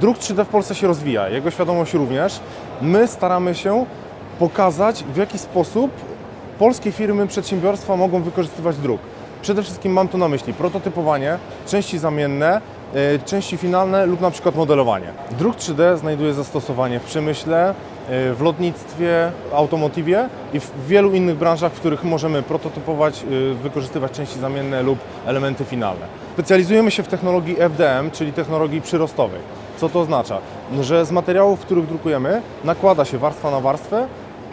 Druk 3D w Polsce się rozwija, jego świadomość również. My staramy się pokazać, w jaki sposób polskie firmy, przedsiębiorstwa mogą wykorzystywać druk. Przede wszystkim mam tu na myśli prototypowanie, części zamienne, e, części finalne lub na przykład modelowanie. Druk 3D znajduje zastosowanie w przemyśle, e, w lotnictwie, automotywie i w wielu innych branżach, w których możemy prototypować, e, wykorzystywać części zamienne lub elementy finalne. Specjalizujemy się w technologii FDM, czyli technologii przyrostowej. Co to oznacza? Że z materiałów, których drukujemy, nakłada się warstwa na warstwę,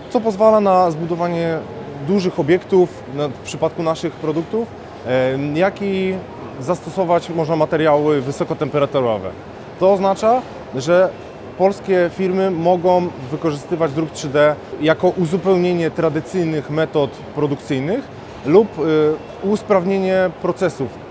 co pozwala na zbudowanie dużych obiektów w przypadku naszych produktów, jak i zastosować można materiały wysokotemperaturowe. To oznacza, że polskie firmy mogą wykorzystywać druk 3D jako uzupełnienie tradycyjnych metod produkcyjnych lub e, usprawnienie procesów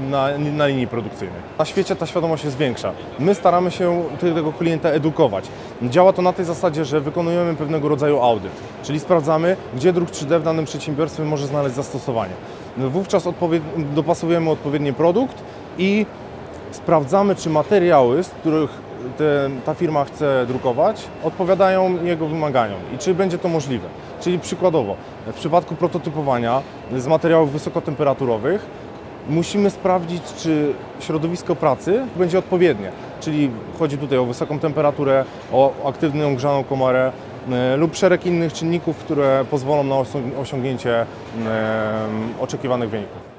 na, na linii produkcyjnej. Na świecie ta świadomość jest większa. My staramy się tego klienta edukować. Działa to na tej zasadzie, że wykonujemy pewnego rodzaju audyt, czyli sprawdzamy, gdzie druk 3D w danym przedsiębiorstwie może znaleźć zastosowanie. Wówczas dopasowujemy odpowiedni produkt i sprawdzamy, czy materiały, z których te, ta firma chce drukować, odpowiadają jego wymaganiom i czy będzie to możliwe. Czyli przykładowo, w przypadku prototypowania z materiałów wysokotemperaturowych musimy sprawdzić, czy środowisko pracy będzie odpowiednie. Czyli chodzi tutaj o wysoką temperaturę, o aktywną grzaną komorę e, lub szereg innych czynników, które pozwolą na osiąg- osiągnięcie e, oczekiwanych wyników.